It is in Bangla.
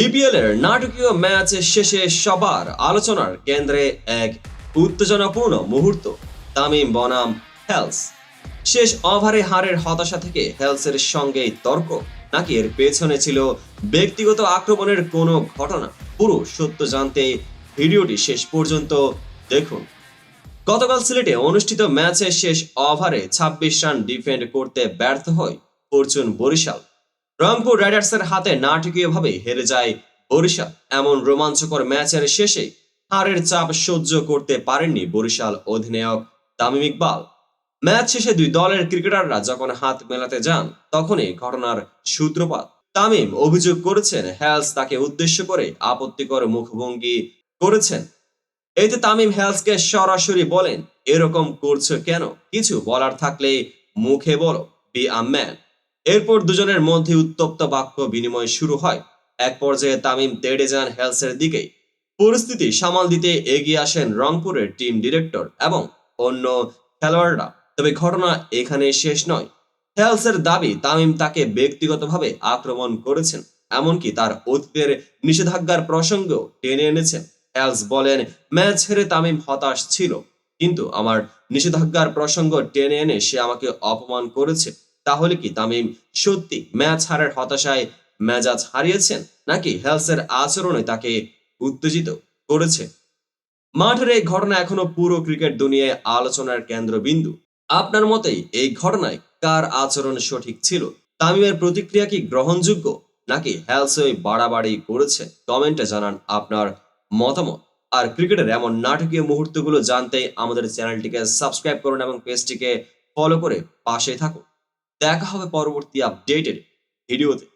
বিপিএল এর নাটকীয় ম্যাচ শেষে সবার আলোচনার কেন্দ্রে এক উত্তেজনাপূর্ণ মুহূর্ত, তামিম বনাম হেলস। শেষ ওভারে হারের হতাশা থেকে হেলসের সঙ্গে তর্ক, নাকি এর পেছনে ছিল ব্যক্তিগত আক্রমণের কোনো ঘটনা? পুরো সত্য জানতে ভিডিওটি শেষ পর্যন্ত দেখুন। গতকাল সিলেটে অনুষ্ঠিত ম্যাচের শেষ ওভারে ছাব্বিশ রান ডিফেন্ড করতে ব্যর্থ হয় ফরচুন বরিশাল। রংপুর রাইডার্সের হাতে নাটকীয়ভাবে হেরে যায় বরিশাল। এমন রোমাঞ্চকর ম্যাচের শেষে হারের চাপ সহ্য করতে পারেননি বরিশাল অধিনায়ক তামিম ইকবাল। ম্যাচ শেষে দুই দলের ক্রিকেটাররা যখন হাত মেলাতে যান, তখনই ঘটনার সূত্রপাত। তামিম অভিযোগ করেছেন হ্যালস তাকে উদ্দেশ্য করে আপত্তিকর মুখভঙ্গি করেছেন। এতে তামিম হ্যালসকে সরাসরি বলেন, এরকম করছ কেন? কিছু বলার থাকলে মুখে বলো, বি আ ম্যান। এরপর দুজনের মধ্যে উত্তপ্ত বাক্য বিনিময় শুরু হয়। এক পর্যায়ে তামিম তেড়ে যান হেলসের দিকে। পরিস্থিতি সামাল দিতে এগিয়ে আসেন রংপুরের টিম ডিরেক্টর এবং অন্য খেলোয়াড়রা। তবে ঘটনা এখানে শেষ নয়। হেলসের দাবি, তামিম তাকে ব্যক্তিগতভাবে আক্রমণ করেছেন, এমনকি তার অতীতের নিষেধাজ্ঞার প্রসঙ্গ টেনে এনেছেন। হেলস বলেন, ম্যাচ হেরে তামিম হতাশ ছিল, কিন্তু আমার নিষেধাজ্ঞার প্রসঙ্গ টেনে এনে সে আমাকে অপমান করেছে। তাহলে কি তামিম সত্যি ম্যাচ হারের হতাশায় মেজাজ হারিয়েছেন? নাকি হেলসের আচরণে তাকে উত্তেজিত করেছে? মাঠের এই ঘটনা এখনও পুরো ক্রিকেট দুনিয়ায় আলোচনার কেন্দ্রবিন্দু। আপনার মতেই এই ঘটনায় কার আচরণ সঠিক ছিল? তামিমের প্রতিক্রিয়া কি গ্রহণযোগ্য? নাকি হ্যালসই বাড়াবাড়ি করেছে? কমেন্টে জানান আপনার মতামত। আর ক্রিকেটের এমন নাটকীয় মুহূর্তগুলো জানতে আমাদের চ্যানেলটিকে সাবস্ক্রাইব করুন এবং পেজটিকে ফলো করে পাশে থাকুন। দেখা হবে পরবর্তী আপডেটের ভিডিওতে